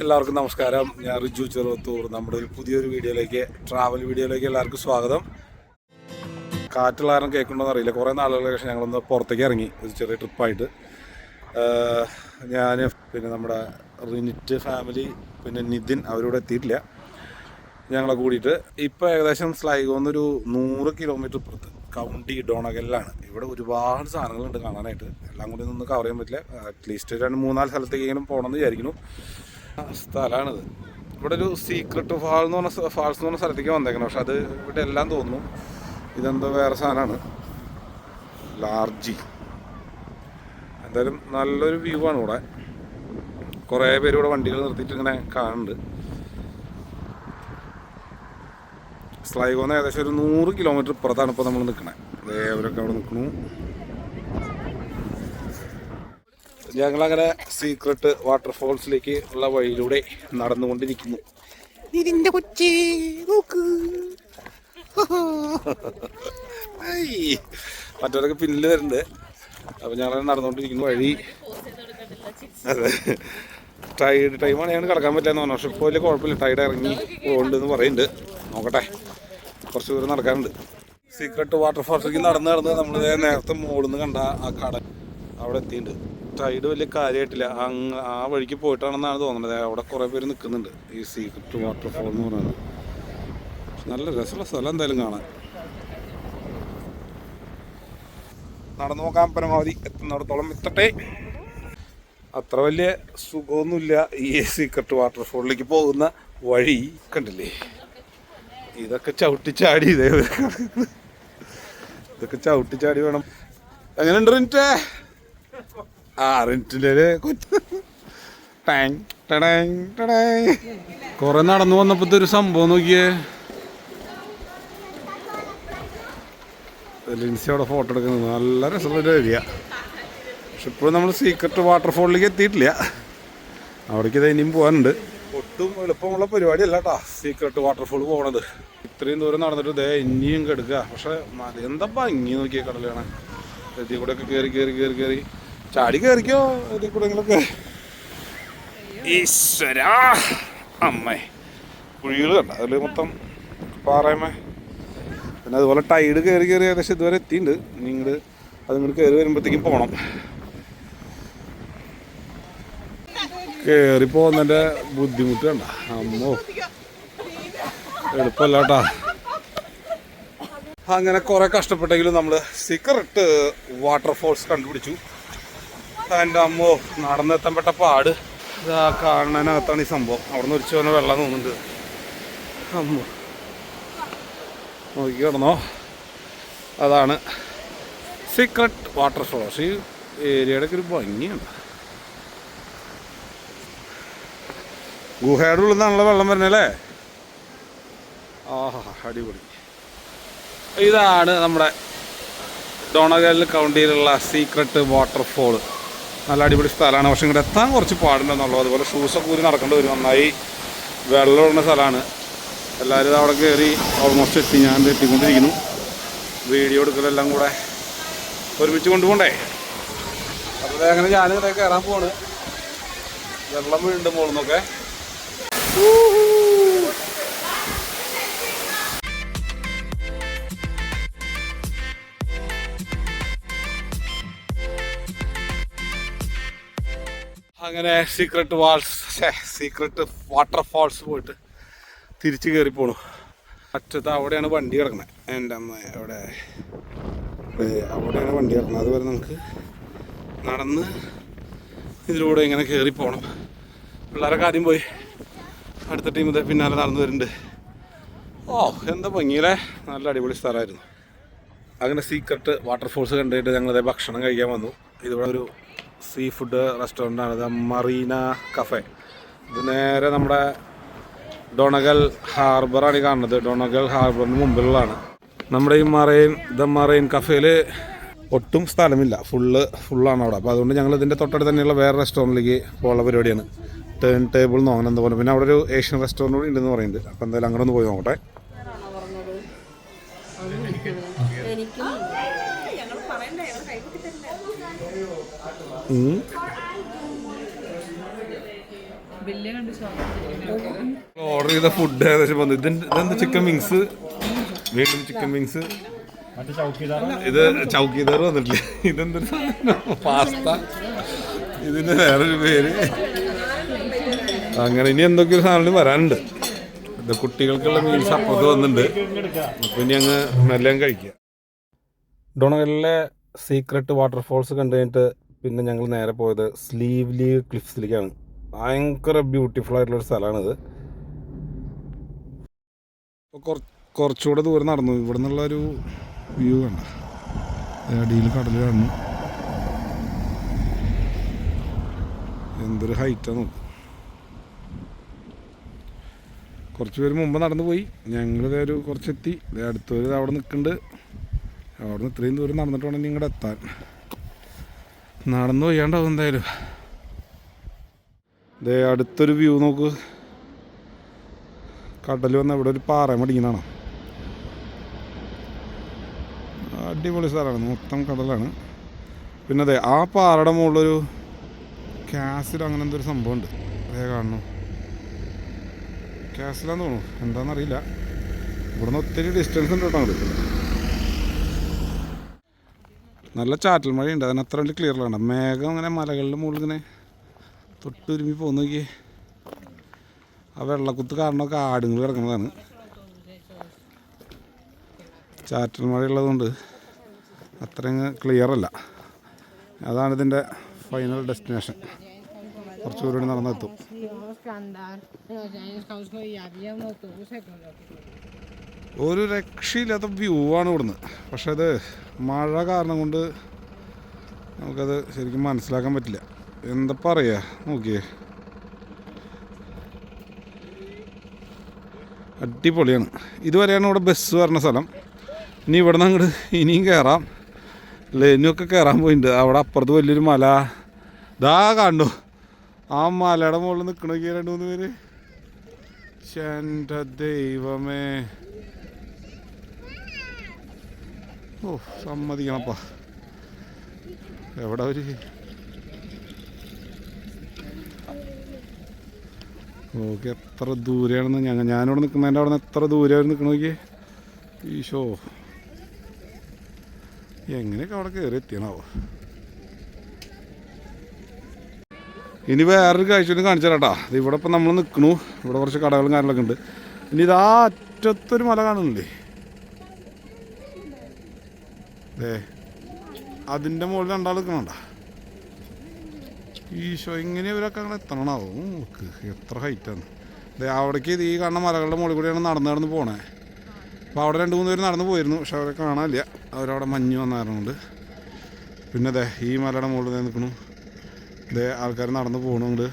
എല്ലാവർക്കും നമസ്കാരം. ഞാൻ റിജു ചെറുവത്തൂർ. നമ്മുടെ ഒരു പുതിയൊരു വീഡിയോയിലേക്ക് ട്രാവൽ വീഡിയോയിലേക്ക് എല്ലാവർക്കും സ്വാഗതം. കാറ്റുള്ള കാരണം കേൾക്കണമെന്ന് അറിയില്ല. കുറേ നാളുകൾക്ക് ശേഷം ഞങ്ങളൊന്ന് പുറത്തേക്ക് ഇറങ്ങി. ഒരു ചെറിയ ട്രിപ്പായിട്ട് ഞാൻ പിന്നെ നമ്മുടെ റിനിറ്റ് ഫാമിലി പിന്നെ നിതിൻ അവരിവിടെ എത്തിയിട്ടില്ല. ഞങ്ങളെ കൂടിയിട്ട് ഇപ്പോൾ ഏകദേശം സ്ലൈഗോന്നൊരു നൂറ് കിലോമീറ്റർ പുറത്ത് കൗണ്ടി ഡോണഗല്ലാണ്. ഇവിടെ ഒരുപാട് സാധനങ്ങളുണ്ട് കാണാനായിട്ട്. എല്ലാം കൂടി ഒന്നും കവർ ചെയ്യാൻ പറ്റില്ല. അറ്റ്ലീസ്റ്റ് രണ്ട് മൂന്നാൽ സ്ഥലത്തേക്കെങ്കിലും പോകണമെന്ന് വിചാരിക്കുന്നു. സ്ഥലമാണിത് ഇവിടെ ഒരു സീക്രട്ട് ഫാൾ എന്ന് പറഞ്ഞ ഫാൾസ് എന്ന് പറഞ്ഞ സ്ഥലത്തേക്ക് വന്നേക്കണം. പക്ഷെ അത് ഇവിടെ എല്ലാം തോന്നുന്നു. ഇതെന്തോ വേറെ സാധനമാണ്. ലാർജി എന്തായാലും നല്ലൊരു വ്യൂ ആണ് ഇവിടെ. കുറേ പേര് ഇവിടെ വണ്ടികൾ നിർത്തിയിട്ട് ഇങ്ങനെ കാണുന്നുണ്ട്. സ്ലൈഗോന്ന് ഏകദേശം ഒരു നൂറ് കിലോമീറ്റർ ഇപ്പുറത്താണ് ഇപ്പോൾ നമ്മൾ നിൽക്കണത് അവരൊക്കെ അവിടെ നിൽക്കണു ഞങ്ങളങ്ങനെ സീക്രട്ട് വാട്ടർഫോൾസിലേക്ക് ഉള്ള വഴിയിലൂടെ നടന്നുകൊണ്ടിരിക്കുന്നു. ഇതിന്റെ കൊച്ചി നോക്ക്. മറ്റവരൊക്കെ പിന്നിൽ വരുന്നുണ്ട്. അപ്പൊ ഞങ്ങൾ നടന്നുകൊണ്ടിരിക്കുന്ന വഴി. അതെ. ടൈഡ് ടൈമാണ് ഞങ്ങൾ കിടക്കാൻ പറ്റാന്ന് പറഞ്ഞു. പക്ഷെ ഇപ്പോൾ വലിയ കുഴപ്പമില്ല. ടൈഡ് ഇറങ്ങി പോകുന്നുണ്ടെന്ന് പറയുന്നുണ്ട്. നോക്കട്ടെ. കുറച്ച് ദൂരം നടക്കാനുണ്ട്. സീക്രട്ട് വാട്ടർഫോൾസിലേക്ക് നടന്ന് നടന്ന് നമ്മൾ നേരത്തെ മുകളിൽ കണ്ട ആ കട അവിടെ എത്തിയിട്ടുണ്ട്. ടൈഡ് വലിയ കാര്യമായിട്ടില്ല അങ്ങ് ആ വഴിക്ക് പോയിട്ടാണെന്നാണ് തോന്നുന്നത്. അവിടെ കുറേ പേര് നിൽക്കുന്നുണ്ട് ഈ സീക്രട്ട് വാട്ടർഫോൾ എന്ന് പറയുന്നത്. നല്ല രസമുള്ള സ്ഥലം എന്തായാലും കാണാൻ. നടന്നു നോക്കാൻ പരമാവധി എത്തുന്നിടത്തോളം എത്തട്ടെ. അത്ര വലിയ സുഖമൊന്നുമില്ല ഈ സീക്രട്ട് വാട്ടർഫോളിലേക്ക് പോകുന്ന വഴി കണ്ടില്ലേ? ഇതൊക്കെ ചവിട്ടിച്ചാടി ഇതേ ഇതൊക്കെ ചവിട്ടിച്ചാടി വേണം. എങ്ങനെയുണ്ട് റിന്റേ? ആ റിന്റിന്റെ കൊറേ നടന്നു വന്നപ്പോഴത്തെ ഒരു സംഭവം നോക്കിയേ. ലിൻസി അവിടെ ഫോട്ടോ എടുക്കുന്നത് നല്ല രസമുള്ള ഏരിയ പക്ഷെ ഇപ്പോഴും നമ്മൾ സീക്രട്ട് വാട്ടർഫോളിലേക്ക് എത്തിയിട്ടില്ല. അവിടേക്ക് ഇത് ഇനിയും പോകാനുണ്ട്. ഒട്ടും എളുപ്പമുള്ള പരിപാടിയല്ല കേട്ടോ സീക്രട്ട് വാട്ടർഫോൾ പോകണത് ഇത്രയും ദൂരം നടന്നിട്ട് ദേ ഇനിയും കെടുക്കുക. പക്ഷെ എന്തപ്പാ എന്താ ഭംഗി നോക്കിയ കടലാണ്. ഇതിൽ കൂടെ ഒക്കെ കയറി കയറി കയറി കയറി ചാടി കയറിക്കോ ഇതിൽ കൂടെ ഈശ്വരാ! അമ്മേ. കുഴികൾ കണ്ട? അതിൽ മൊത്തം പാറയമ്മേ. പിന്നെ അതുപോലെ ടൈഡ് കയറി കയറി ഏകദേശം ഇതുവരെ എത്തിയിട്ടുണ്ട്. നിങ്ങൾ അതിങ്ങോട്ട് കയറി വരുമ്പോഴത്തേക്കും പോകണം കയറി പോകുന്നതിന്റെ ബുദ്ധിമുട്ട് കണ്ട? അമ്മോ. എളുപ്പമല്ല കേട്ടാ അങ്ങനെ കുറെ കഷ്ടപ്പെട്ടെങ്കിലും നമ്മൾ സീക്രട്ട് വാട്ടർഫോൾസ് കണ്ടുപിടിച്ചു. എന്റെ അമ്മോ നടന്നെത്തപ്പെട്ട പാട്. ഇതാ കാണാനകത്താണ് ഈ സംഭവം. അവിടെ നിന്ന് ഒരിച്ചു വന്ന വെള്ളം തോന്നുന്നുണ്ട്. അമ്മോ. നോക്കി കിടന്നോ. അതാണ് സീക്രട്ട് വാട്ടർഫോൾസ് ഈ ഏരിയയുടെ ഒരു ഭംഗിയാണ്. ഗുഹയുടെ ഉള്ളിൽ നിന്നാണല്ലോ വെള്ളം വരുന്നല്ലേ ആഹാ അടിപൊളി. ഇതാണ് നമ്മുടെ ഡോണഗൽ കൗണ്ടിയിലുള്ള സീക്രട്ട് വാട്ടർഫോൾ നല്ല അടിപൊളി സ്ഥലമാണ്. പക്ഷെ ഇങ്ങോട്ട് എത്താൻ കുറച്ച് പാടുണ്ടെന്നുള്ളൂ അതുപോലെ ഷൂസൊക്കെ ഊരി നടക്കേണ്ടി വരും. നന്നായി വെള്ളമുള്ള സ്ഥലമാണ്. എല്ലാവരും അവിടെ കയറി ഓൾമോസ്റ്റ് എത്തി ഞാൻ എത്തിക്കൊണ്ടിരിക്കുന്നു. വീഡിയോ എടുക്കലെല്ലാം കൂടെ ഒരുമിച്ച് കൊണ്ടുപോകണ്ടേ? അപ്പോൾ അങ്ങനെ ഞാനിവിടെ കയറാൻ പോവാണ്. വെള്ളം വീണ്ടും പോകുന്നൊക്കെ അങ്ങനെ സീക്രട്ട് വാൾസ് സീക്രട്ട് വാട്ടർഫാൾസ് പോയിട്ട് തിരിച്ച് കയറി പോണു. അറ്റത്ത് അവിടെയാണ് വണ്ടി കിടക്കുന്നത് എന്റെ അമ്മ അവിടെ. അവിടെയാണ് വണ്ടി കിടക്കുന്നത് അതുവരെ നമുക്ക് നടന്ന് ഇതിലൂടെ ഇങ്ങനെ കയറി പോകണം പിള്ളേരൊക്കെ ആദ്യം പോയി. അടുത്ത ടീം ഇതേ പിന്നാലെ നടന്നു വരുന്നുണ്ട്. ഓ എന്താ ഭംഗിയിലെ നല്ല അടിപൊളി സ്ഥലമായിരുന്നു. അങ്ങനെ സീക്രട്ട് വാട്ടർഫോൾസ് കണ്ടിട്ട് ഞങ്ങളിതേ ഭക്ഷണം കഴിക്കാൻ വന്നു. ഇതിവിടെ ഒരു സീ ഫുഡ് റെസ്റ്റോറന്റ് ആണ് ഇത് മറീന കഫേ. ഇത് നേരെ നമ്മുടെ ഡൊണഗൽ ഹാർബറാണ് കാണുന്നത്. ഡൊണഗൽ ഹാർബറിന് മുമ്പിലുള്ളതാണ്. നമ്മുടെ ഈ മറൈൻ ദ മറൈൻ കഫേയിൽ ഒട്ടും സ്ഥലമില്ല. ഫുള്ള് ഫുള്ളാണ് അവിടെ. അപ്പോൾ അതുകൊണ്ട് ഞങ്ങൾ ഇതിന്റെ തൊട്ടടുത്ത് തന്നെയുള്ള വേറെ റെസ്റ്റോറന്റിലേക്ക് പോകാനുള്ള പരിപാടിയാണ്. ടേൺ ടേബിൾ എന്ന് അങ്ങനെ എന്താ പറയുക പിന്നെ അവിടെ ഒരു ഏഷ്യൻ റെസ്റ്റോറന്റ് കൂടി ഉണ്ടെന്ന് പറയുന്നുണ്ട്. അപ്പോൾ എന്തായാലും അങ്ങനെ ഒന്ന് പോയി നോക്കട്ടെ എനിക്കും ഉം. ബില്ല് കണ്ട് സ്വാഗതം ഓർഡർ ചെയ്ത ഫുഡ് ഏകദേശം വന്നു. ഇതെന്ത് ചിക്കൻ വിങ്സ് വീണ്ടും ചിക്കൻ വിങ്സ് ഇത് ചൗക്കിദാർ വന്നിട്ടില്ല? ഇതെന്തൊരു പാസ്ത. ഇതിന് വേറൊരു പേര്. അങ്ങനെ ഇനി എന്തൊക്കെയൊരു സാധനം വരാനുണ്ട്. കുട്ടികൾക്കുള്ള മീൽസ് അപ്പുറത്ത് വന്നിട്ടുണ്ട്. അപ്പൊ ഇനി അങ്ങ് എല്ലാം കഴിക്കുക ഡൊണഗലിലെ സീക്രട്ട് വാട്ടർഫോൾസ് കണ്ടു കഴിഞ്ഞിട്ട് പിന്നെ ഞങ്ങൾ നേരെ പോയത് സ്ലീവ്ലി ക്ലിഫ്സിലേക്കാണ്. ഭയങ്കര ബ്യൂട്ടിഫുൾ ആയിട്ടുള്ളൊരു സ്ഥലമാണിത്. ഇപ്പോൾ കുറച്ചുകൂടെ ദൂരം നടന്നു. ഇവിടെ നിന്നുള്ള ഒരു വ്യൂ കണ്ട? അടിയിൽ കടൽ കാണുന്നു. എന്തൊരു ഹൈറ്റാണ് കുറച്ച് പേര് മുമ്പ് നടന്നു പോയി ഞങ്ങൾ ഒരു കുറച്ചെത്തി. ദേ അടുത്തൊരു അവിടെ നിൽക്കുന്നുണ്ട്. അവിടെ നിന്ന് ഇത്രയും ദൂരം നടന്നിട്ട് നിങ്ങളുടെ എത്താൻ. നടന്നു പോയാണ്ടാവും എന്തായാലും. ദേ അടുത്തൊരു വ്യൂ നോക്ക്. കടൽ വന്ന ഇവിടെ ഒരു പാറ മടിക്കുന്നതാണ് അടിപൊളി സ്ഥലമാണ് മൊത്തം കടലാണ്. പിന്നെ അതെ ആ പാറയുടെ മുകളിലൊരു കാസിൽ അങ്ങനെ എന്തൊരു സംഭവം ഉണ്ട് അതേ കാണുന്നു കാസിലാന്ന് തോന്നുന്നു. എന്താണെന്നറിയില്ല ഇവിടുന്ന് ഒത്തിരി ഡിസ്റ്റൻസ് ഉണ്ട് കേട്ടോ അങ്ങോട്ട്. നല്ല ചാറ്റൽ മഴയുണ്ട്. അതിന് അത്ര വലിയ ക്ലിയർ ആണ് മേഘം ഇങ്ങനെ മലകളുടെ മുകളിൽ ഇങ്ങനെ തൊട്ടുരുമി പോകുന്ന നോക്കിയേ. ആ വെള്ളക്കുത്ത് കാരണമൊക്കെ ആടുങ്ങൾ കിടക്കുന്നതാണ്. ചാറ്റൽ മഴയുള്ളതുകൊണ്ട് അത്രയും ക്ലിയർ അല്ല. അതാണ് ഇതിന്റെ ഫൈനൽ ഡെസ്റ്റിനേഷൻ കുറച്ച് ദൂരം കൂടി നടന്നെത്തും ഒരു രക്ഷയില്ലാത്ത വ്യൂ ആണ് ഇവിടുന്ന്. പക്ഷെ അത് മഴ കാരണം കൊണ്ട് നമുക്കത് ശരിക്കും മനസ്സിലാക്കാൻ പറ്റില്ല. എന്താ പറയുക നോക്കിയേ. അടിപൊളിയാണ്. ഇതുവരെയാണ് ഇവിടെ ബസ് വരുന്ന സ്ഥലം. ഇനി ഇവിടെ നിന്ന് അങ്ങോട്ട് ഇനിയും കയറാം ലെനിയൊക്കെ കയറാൻ പോയിട്ടുണ്ട് അവിടെ അപ്പുറത്ത് വലിയൊരു മല. ദാ കണ്ടു. ആ മലയുടെ മുകളിൽ നിൽക്കണമെങ്കിൽ രണ്ട് മൂന്ന് പേര്. ചെന്റെ ദൈവമേ. ഓ സമ്മതിക്കണപ്പാ. എവിടെ ഒരു ഓക്കെ എത്ര ദൂരെയാണെന്ന് ഞങ്ങൾ ഞാനിവിടെ നിൽക്കുന്നതിന്റെ അവിടെ നിന്ന് എത്ര ദൂരെയാണ് നിൽക്കണ നോക്കിയേ. ഈശോ. എങ്ങനെയൊക്കെ അവിടെ കയറി എത്തിയണാവോ? ഇനി വേറൊരു കാഴ്ച ഒന്നും കാണിച്ചു തരാട്ടാ. ഇവിടെ ഇപ്പം നമ്മൾ നിൽക്കണു ഇവിടെ കുറച്ച് കടകളും കാര്യങ്ങളൊക്കെ ഉണ്ട്. ഇനി ഇതാ അറ്റത്തൊരു മല കാണുന്നില്ലേ? ദേ അതിന്റെ മുകളിൽ രണ്ടാൾ ഈശോ ഇങ്ങനെ ഇവരൊക്കെ അങ്ങനെ എത്തണമാവും നമുക്ക് എത്ര ഹൈറ്റാണ് ദേ അവിടേക്ക് ഈ കാണുന്ന മലകളുടെ മുകളിൽ കൂടിയാണ് നടന്ന് നടന്ന് പോണേ. അപ്പോൾ അവിടെ രണ്ട് മൂന്ന് പേര് നടന്ന് പോയിരുന്നു പക്ഷെ അവരെ കാണാനില്ല. അവരവിടെ മഞ്ഞ് വന്നായിരുന്നുണ്ട്. പിന്നെ ദേ ഈ മലയുടെ മുകളിൽ നിൽക്കണു ദേ ആൾക്കാർ നടന്ന് പോകണുണ്ട്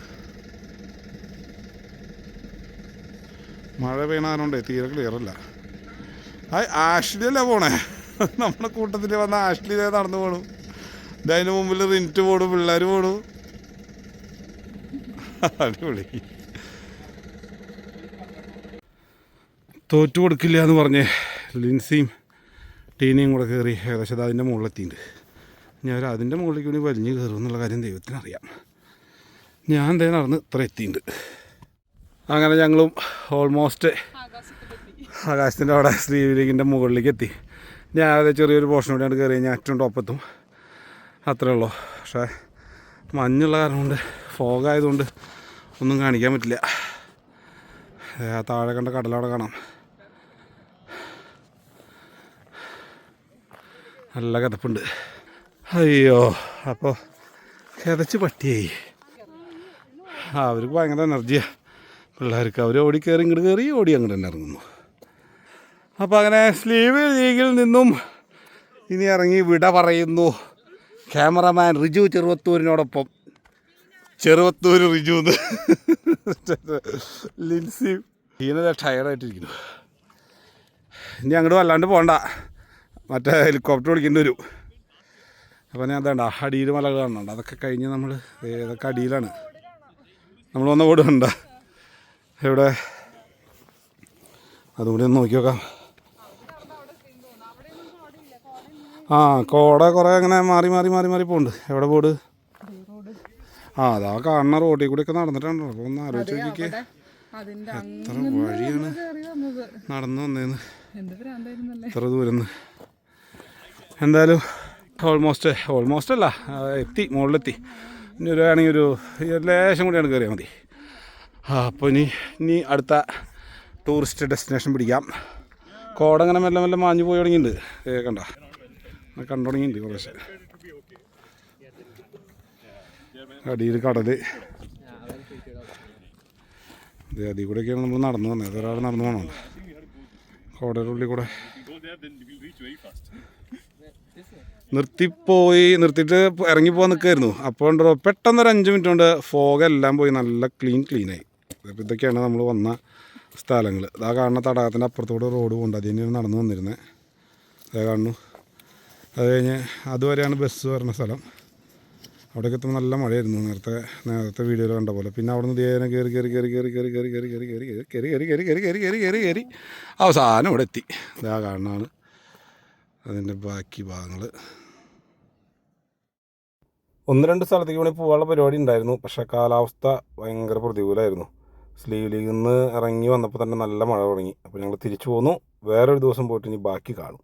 മഴ പെയ്യണാരോണ്ടേ തീരെ ക്ലിയർ അല്ല. ഹായ് ആഷ്ലി അല്ലേ പോണേ? നമ്മുടെ കൂട്ടത്തിൽ വന്ന ആഷ്ലി ഇതേ നടന്നു പോണു. ഇതിന് അതിന് മുമ്പിൽ റിന്റ് പോണു പിള്ളേർ പോണു. അടിപൊളി. തോറ്റു കൊടുക്കില്ല എന്ന് പറഞ്ഞ് ലിൻസിയും ടീനയും കൂടെ കയറി ഏകദേശം അതിന്റെ മുകളിലെത്തിയിട്ടുണ്ട് ഞാൻ അതിന്റെ മുകളിലേക്ക് കൂടി വലിഞ്ഞ് കയറും എന്നുള്ള കാര്യം ദൈവത്തിനറിയാം. ഞാൻ ദേ നടന്ന് ഇത്ര എത്തിയിട്ടുണ്ട് അങ്ങനെ ഞങ്ങളും ഓൾമോസ്റ്റ് ആകാശത്തിന്റെ അവിടെ ശ്രീവിലേക്കിന്റെ മുകളിലേക്ക് എത്തി. ഞാൻ ചെറിയൊരു പോർഷൻ കൂടിയാണ് കയറി കഴിഞ്ഞാൽ ഏറ്റവും ടോപ്പെത്തും അത്രേ ഉള്ളൂ. പക്ഷേ മഞ്ഞുള്ള കാരണം കൊണ്ട് ഫോഗായതുകൊണ്ട് ഒന്നും കാണിക്കാൻ പറ്റില്ല. താഴെ കണ്ട കടലവിടെ കാണാം. നല്ല കിതപ്പുണ്ട് അയ്യോ അപ്പോൾ കിതച്ച് പട്ടിയായി. അവർക്ക് ഭയങ്കര എനർജിയാണ് പിള്ളേർക്ക് അവർ ഓടി കയറി ഇങ്ങോട്ട് കയറി ഓടി അങ്ങോട്ട് തന്നെ ഇറങ്ങുന്നു. അപ്പോൾ അങ്ങനെ സ്ലീവ് ലീഗിൽ നിന്നും ഇനി ഇറങ്ങി വിട പറയുന്നു. ക്യാമറമാൻ റിജു ചെറുവത്തൂരിനോടൊപ്പം. ചെറുവത്തൂർ റിജു എന്ന്. ലിൻസി. ഈനത് ടയർഡായിട്ടിരിക്കുന്നു ഇനി അങ്ങോട്ട് വല്ലാണ്ട് പോകണ്ട മറ്റേ ഹെലികോപ്റ്റർ വിളിക്കേണ്ടി വരും. അപ്പോൾ ഞാൻ അതേണ്ട അടിയിൽ മലകൾ കാണുന്നുണ്ട്. അതൊക്കെ കഴിഞ്ഞ് നമ്മൾ ഏതൊക്കെ അടിയിലാണ്. നമ്മൾ വന്ന ഓടുന്നുണ്ട് എവിടെ? അതുകൂടി ഒന്ന് നോക്കി നോക്കാം. ആ കോട കുറേ അങ്ങനെ മാറി മാറി മാറി മാറി പോകുന്നുണ്ട് എവിടെ പോട്? ആ അതാ കാണുന്ന റോഡിൽ കൂടി ഒക്കെ നടന്നിട്ടുണ്ടോ അപ്പോൾ ഒന്ന് ആലോചിച്ച് നോക്കിക്കേ എത്ര വഴിയാണ് നടന്നു വന്നേന്ന്. എത്ര ദൂരം എന്തായാലും ഓൾമോസ്റ്റ് ഓൾമോസ്റ്റ് അല്ല എത്തി മുകളിലെത്തി. ഇനി ഒരു വേണമെങ്കിൽ ഒരു ലേശം കൂടിയാണ് കയറിയാൽ മതി. ആ അപ്പോൾ ഇനി ഇനി അടുത്ത ടൂറിസ്റ്റ് ഡെസ്റ്റിനേഷൻ പിടിക്കാം. കോടങ്ങനെ മെല്ലെ മെല്ലെ മാഞ്ഞു പോയി തുടങ്ങിയിട്ടുണ്ട് കേൾക്കണ്ട കണ്ട? കണ്ടു തുടങ്ങിയിട്ടുണ്ട് കുറച്ച് അടിയിൽ കടൽ അതി അതിൽ കൂടെയൊക്കെയാണ് നമ്മൾ നടന്നു വന്നത് ഒരാൾ നടന്നു പോകണം കോടയുടെ കൂടെ. നിർത്തിപ്പോയി നിർത്തിയിട്ട് ഇറങ്ങി പോകാൻ നിൽക്കായിരുന്നു അപ്പോൾ ഉണ്ടോ പെട്ടെന്ന് ഒരു അഞ്ച് മിനിറ്റ് കൊണ്ട് ഫോഗ് എല്ലാം പോയി നല്ല ക്ലീൻ ക്ലീനായി അപ്പോൾ ഇതൊക്കെയാണ് നമ്മൾ വന്ന സ്ഥലങ്ങൾ ഇതാ കാണുന്ന തടാകത്തിന്റെ അപ്പുറത്തൂടെ റോഡ് പോകേണ്ട തന്നെയാണ് നടന്നു വന്നിരുന്നത് അതേ കാണുന്നു. അത് കഴിഞ്ഞ് അതുവരെയാണ് ബസ് വരുന്ന സ്ഥലം അവിടേക്ക് എത്തുമ്പോൾ നല്ല മഴയായിരുന്നു നേരത്തെ നേരത്തെ വീഡിയോയിൽ കണ്ട പോലെ പിന്നെ അവിടെ നിന്ന് ദേവനെ കയറി കയറി കയറി കയറി കയറി കയറി കയറി കയറി കയറി കയറി കയറി കയറി കയറി കയറി കയറി കയറി കയറി അവസാനം ഇവിടെ എത്തി ഇതാ കാണുന്നതാണ് അതിന്റെ ബാക്കി ഭാഗങ്ങൾ ഒന്ന് രണ്ട് സ്ഥലത്തേക്ക് വേണമെങ്കിൽ പോകാനുള്ള പരിപാടി ഉണ്ടായിരുന്നു പക്ഷേ കാലാവസ്ഥ ഭയങ്കര പ്രതികൂലമായിരുന്നു സ്ലീവ് ലീഗിൽ നിന്ന് ഇറങ്ങി വന്നപ്പോൾ തന്നെ നല്ല മഴ തുടങ്ങി അപ്പോൾ ഞങ്ങൾ തിരിച്ചു പോന്നു വേറൊരു ദിവസം പോയിട്ട് ഇനി ബാക്കി കാണും